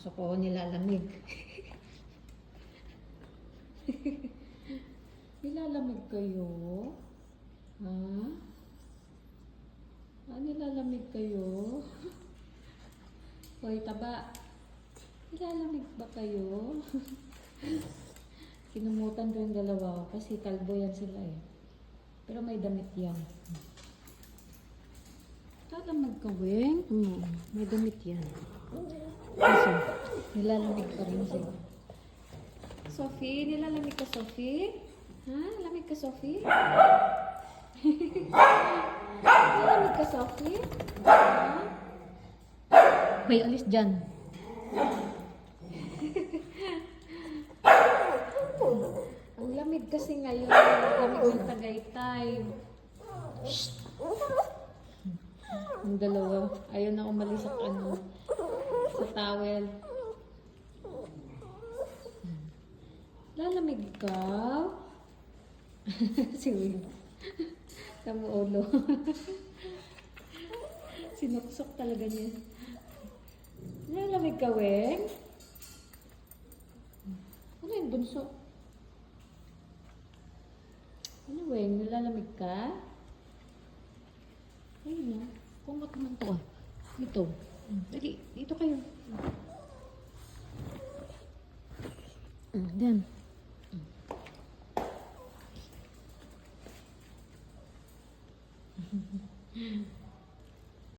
aso ko nilalamig. nilalamig kayo? Ha? Ah, nilalamig kayo? Hoy, taba. Nilalamig ba kayo? Kinumutan ko yung dalawa kasi kalbo yan sila eh. Pero may damit yan. Lalamig ka, Weng? Hmm, may damit yan. Kasi, nilalamig pa rin sila. Sophie, nilalamig ka, Sophie? Ha? Lamig ka, Sophie? nilalamig ka, Sophie? Ha? May alis dyan. Ang lamig kasi ngayon. Lamig ng Tagaytay. Shh! Ang dalawa. Ayaw na umalis sa ano. Sa towel. Lalamig ka? si Will. Tamo ulo. Sinuksok talaga niya. Lalamig ka, Weng? Ano yung bunso? Ano, Weng? Nilalamig ka? Ayun na. Kumat naman to ah. Mm, dali, dito kayo. Mm, Diyan. Mm-hmm.